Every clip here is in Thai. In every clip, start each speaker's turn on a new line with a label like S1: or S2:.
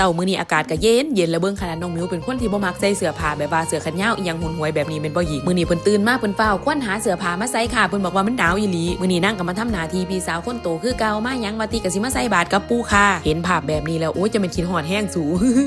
S1: เศร้ามื้อนี้อากาศก็เย็นเย็นแล้วเบิ่งขนาดน้องมิวเป็นคนที่บ่มักใส่เสื้อผ้าแบบว่าเสื้อแขนยาวอีหยังหุ่นหวยแบบนี้เป็นบ่หญิงมื้อนี้เพิ่นตื่นมาเพิ่นเฝ้าควนหาเสื้อผ้ามาใส่ค่ะเพิ่นบอกว่ามันหนาวอีหลีมื้อนี้นั่งก็มาทำหน้าที่พี่สาวคนโตคือเก่ามาหยังมาติก็สิมาใส่บาตรกับปู่ค่ะ เห็นภาพแบบนี้แล้วโอ้ยจะเป็นคิดฮอดแห้งสู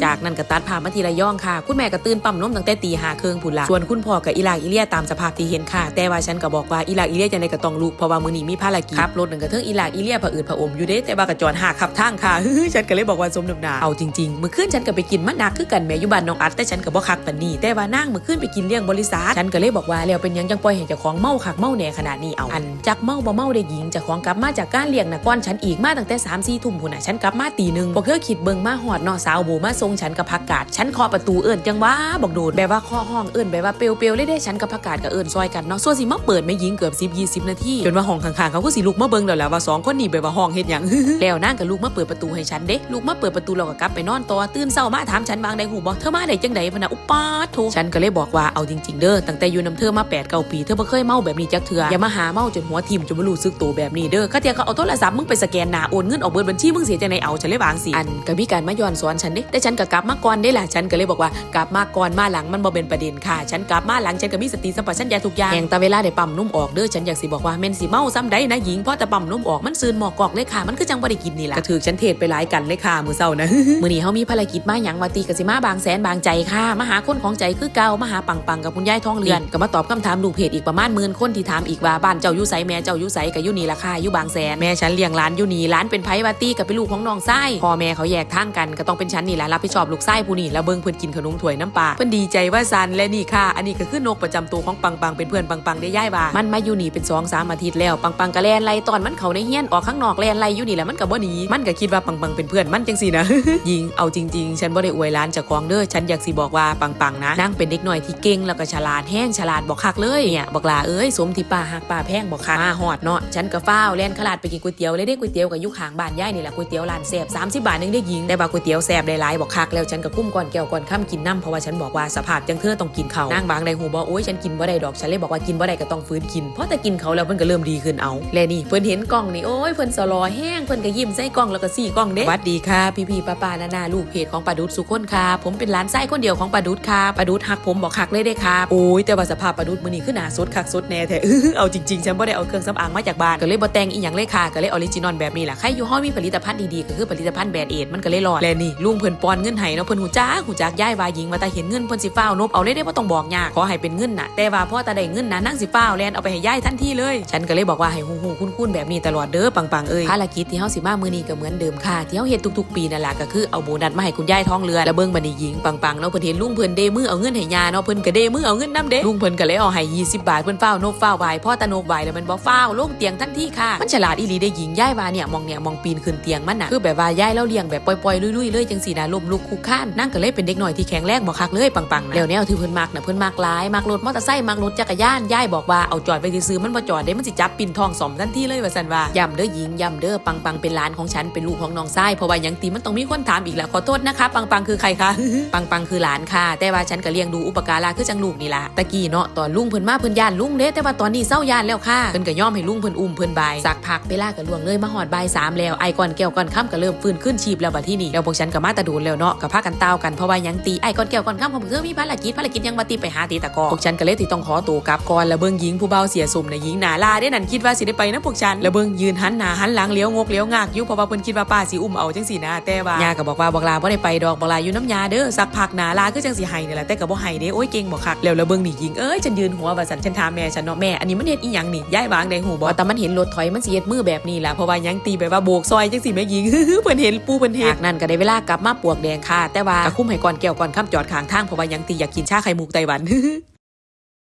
S1: จากนั้นก็ตัดภาพมาทีละย่องค่ะ คุณแม่ก็ตื่นปั๊มนมตั้งแต่ตีห้าครึ่งพุ่นละส่วนคุณพ่อกับอีหลากอีเลียตามสภาพที่เห็นค่ะ แต่ว่าฉันก็บอกว่าอีหลากอีเลียจังไดก็ต้องลุกเพราะว่ามื้อนี้มีภารกิจขับรถนั่นก็เทิงอีหลากอีเลียผะอืดผะอมอยู่เด้แต่ว่าก็จอดหาขับทางค่ะฉันก็เลยบอกว่าสมน้ำหน้าเอาจริงๆมื้อคืนฉันก็ไปกินมะนาวคือกันแม่อยู่บ้านน้องอัดแต่ฉันก็บ่คักปานนี้แต่ว่านั่งมื้อคืนไปกินเลี้ยงบริษัทฉันก็เลยบอกว่าแล้วเป็นยังจังปล่อยให้เจ้าของเมาคักเมาแน่ขนาดนี้เอาอันจักเมาบ่เมาได้หญิงเจ้าของกลับมาจากการเลี้ยงนะก่อนฉันอีกมาตั้งแต่3 4ทุ่มพุ่นน่ะฉันกลับมาตีหนึ่งบ่เคยคิดเบิ่งมาฮอดนาะสาวโบมาส่งฉันกับผักกาดฉันเคาะประตูเอิ้นจังว่าบอกโดดแบบว่าเคาะห้องเอิ้นแบบว่าเปลวๆเลยเด้ฉันกับผักกาดก็เอิ้นซอยกันเนาะส่วนสิมาเปิดไม่ยิงเกือบ10 20นาทีจนว่าห้องข้างๆเขาก็สิลุกมาเบิ่งแล้วแหละว่าสองคนนี้แบบว่าห้องเฮ็ดหยังแล้วนางก็ลุกมาเปิดประตูให้ฉันเด้ลุกมาเปิดประตูเราก็กลับไปนอนต่อตื่นเช้ามาถามฉันบางใดหูบอกเธอมาได้จังใดพนะอุปาทโทฉันก็เลยบอกว่าเอาจริง ๆ เด้อตั้งแต่อยู่นํเธอมา8 9ปีเธอบ่เคยเมาแบบนี้จักเทื่ออย่ามาหาเมาจนหัวทิ่มจนบ่รู้สึกตัวแบบนี้เด้อเขาเตียเขาเอาโทรศัพท์มึงไปสแกนหน้าโอนเงินออกเบิดบัญชีมึงเสียจังไดเอาฉันเลยวางสิอันก็มีการมาย้อนสอนฉันเด้แต่ฉันก็กลับมาก่อนได้ล่ะฉันก็เลยบอกว่ากลับมาก่อนมาหลังมันบ่เป็นประเด็นค่ะ ฉันกลับมาหลังฉันก็มีสติสัมปชัญญะทุกอย่างแห่งต่เวลาได้ปั๊มนุ่มออกเด้อฉันอยากสิบอกว่าแม่นสิเมาซ้ำใดนะหญิงเพราะแต่ปั๊มนุ่มออกมันซืนหมอกกอกเลยค่ะมันคือจังบ่ได้กินนี่ล่ะก็ถือฉันเทศไปหลายกันเลยค่ะมื้อเช้านะมื้อนี้เฮามีภารกิจมาหยังว่าตีกสิมาบางแสนบางใจค่ะมาหาคนของใจคือเก่ามาหาปังปังกับคุณยายทองเรือนก็มาตอบคำถามลูกเพจอีกประมาณหมื่นคนที่ถามอีกว่าบ้านเจ้าอยู่ไสแม่เจ้าอยู่ไสก็อยู่นี่ล่ะค่ะอยู่บางแสนแม่ฉันเลี้ยงหลานอยู่นี่หลานเป็นไผว่าตีกับเป็นลูกของน้องไส้พ่อแม่เขาแยกทางกันก็ต้องเป็นฉันนี่แหละรับผิดชอบลูกไส้ผู้นี่แล้วเบิ่งเพิ่นกินขนมถ้วยน้ำปลาเพิ่นดีใจว่าซันและนี่ค่ะ อันนี้ก็คือนกประจำตัวของปังปังเป็นเพื่อนปังปังได้ย่ายว่ามันมาอยู่นี่เป็น2 3อาทิตย์แล้วปังปังก็แล่นไล่ตอนมันเข้าในเฮียนออกข้างนอกแล่นไล่อยู่นี่แหละมันก็บ่หนีมันก็คิดว่าปังปังเป็นเพื่อนมันจังซี่นะยิงเอาจริงๆ ฉันบ่ได้อวยร้านจากของเด้อฉันอยากสิบอกว่าปังปังนะนางเป็นเด็กหน่อยที่เก่งแล้วก็ฉลาดแห้งฉลาดบอกคักเลยเนี่ยบอกลาเอ้ยสมที่ป้าหักป้าแพงบอกคักมาฮอดเนาะฉันก็ฟ้าวแล่นขลาดไปกินก๋วยเตี๋ยวเลยได้ก๋วยเตี๋ยวกับยุคหางบ้านย่ายนี่แหละก๋วยเตี๋ยวร้านแซ่บ30 บาทนึงได้ยิงแต่ว่าก๋วยเตี๋ยวแซ่บได้หลายบอกคักแล้วฉันก็กุ้มก่อนแก้วก่อนค่ำกินน้ำเพราะว่าฉันบอกว่าสภาพจังเธอต้องกินเขาวนางบางใดหูบอกโอ้ยฉันกินบ่ได้ดอกฉันเลยบอกว่ากินบ่ได้ก็ต้องฟื้นกินเพราะแต่กินเขาแล้วเพิ่นก็เริ่มดีขึ้นเอาและนี่เพิ่นเห็นกล้องนี่โอ้ยเพิ่นสลอแห้งเพิ่นก็ยิ้มใส่กล้องแล้วก็สี่กล้องเด้หวัดดีค่ะพี่ๆป้าป้นาหน้าลูกเพจของปาดุษสุคนค่ะผมเป็นหลานไส้คนเดียวของปาดุษค่ะปาดุษหักผมบอกคักเลยเด้ค่ะโอ้ยแต่ว่าสภาพปาดุษมื้อนี้คือหนาสดคักสดแน่แท้เอาจริงๆฉันบ่ได้เอาเครื่องสำอางมาจากบ้านก็เลยบ่แต่งอีหยังเลยค่ะก็เลยออริจินอลแบบนี้แหละใครอยู่ห้องมีผลิตภัณฑ์ดีๆก็คือผลิตภัณฑ์แบรนด์เอทมันก็เลยรอดและนี่ลุงเพิ่นปอนเงินให้เนาะเพิ่นหูจ้าหูจักย้ายวาหญิงมาแต่เห็นเงินเพิ่นสิฟ้าวนบเอาเลยได้บ่ต้องบอกยากขอให้เป็นเงินน่ะแต่ว่าพ่อตาได้เงินนะนั่งสิฟ้าวแลนเอาไปให้ย้ายทันทีเลย ฉันก็เลยบอกว่าให้ฮู้ๆคุ้นๆแบบนี้ตลอดเด้อปังๆเอ้ยภารกิจที่เฮาสิมามื้อนี้ก็เหมือนเดิมค่ะที่เฮาเฮ็ดทุกๆ ปีนั่นล่ะก็คือเอาโบนัสมาให้คุณยายท้องเรือแล้วเบิ่งบัดนี้หญิงปังๆเนาะเพิ่นเห็นลุงเพิ่นเดมือเอาเงินให้ยาเนาะเพิ่นก็เดมือเอาเงินนํเด้ลุงเพิ่นก็เลยเอาให้20บาทเพิ่นฟ้าวนบฟ้าวไหวพ่อตะโนบไหวแล้วมันบ่ฟ้าวลงเตียงทันทีค่ะมันฉลาดอีหลีได้หญิงยายว่าเนี่ยมองเนี่ยมองปีนขึ้นเตียงมันน่ะคือแบบว่ายายแล้วเลี้ยงแบบปล่อยๆลุยๆเลยจังซี่นะล้มลุกคุกค้านนั่งก็เลยเป็นเด็กหน้อยที่แข็งแรงบ่คักเลยปังๆนะแล้วแนวที่เพิ่นมักน่ะเพิ่นมักหลายมักรถมอเตอร์ไซค์มักรถจักรยานยายบอกว่าเอาจอดไว้ซื้อมันบ่จอดเด้มันสิจับปิ่นทองสอมทันทีเลยว่าซั่นว่าย่ำเด้อหญิงย่ำเด้อปังๆเป็นหลานของฉันเป็นลูกของน้องชายเพราะว่าหยังตีมันต้องมีคนถามอีกีกแหละขอโทษนะคะปังๆคือใครคะปังๆคือหลานค่ะ แต่ว่าฉันก็เลี้ยงดูอุปการะคือจังลูกนี่ละตะกี้เนาะตอนลุงเพิ่นมาเพิ่นย่านลุงเด้แต่ว่าตอนนี้เศร้าย่านแล้วค่ะเพิ่นก็ยอมให้ลุงเพิ่นอุ้มเพิ่นบายสักพักเวลาก็ล่วงเลยมาหอดบายสามแล้วไอ้ก่อนแก้วก่อนค่ำก็เริ่มฟื้นขึ้นชีพแล้วบัดที่นี่แล้วพวกฉันก็มาตะดูนแล้วเนาะก็พากันเต้ากันเพราะว่ายังตีไอ้ก่อนแก้วก่อนค่ำผมเพื่อมีภารกิจภารกิจยังมาตีไปหาตีตะกอพวกฉันก็เลยที่ต้องขอตัวกลับก่อนแล้วเบิ่งหญิงผู้เบาเสียสมนะหญิงหนาลาได้นั่นคิดว่าสิได้ไปนะพวกฉันแล้วเบิ่งยืนหันหน้าหันหลังเลี้ยวงกเลี้ยวงากอยู่เพราะว่าเพิ่นคิดว่าป้าสิอุ้มเอาจังสี่นะแต่ว่ายาก็บอกว่าบอกลาบ่ได้ไปดอกบอกลาอยู่น้ำยาเด้อสักพักหนาลาคือจังสิให้นี่แหละแต่ก็บ่ให้เด้โอ้ยเก่งบ่คักแล้วแล้วเบิ่งนี่หญิงเอ้ยฉันยืนหัวว่าสันฉันถามแม่ฉันเนาะแม่อันนี้มันเฮ็ดอีหยังนี่ย้ายวางได้หูบ่แต่มันเห็นรถถอยมันสิเฮ็ดมือแบบนี้ล่ะเพราะว่ายังตีแบบว่าโบกซอยจังสิแม่หญิงเพิ่นเห็นปูเพิ่นเฮ็ดนั่นก็ได้เวลากลับมาปวกแดงค่ะ แต่ว่าก็คุ้มให้ก่อนแก้วก่อนค่ำจอดข้างทางเพราะว่ายังตีอยากกินชาไข่มุกไต้หวัน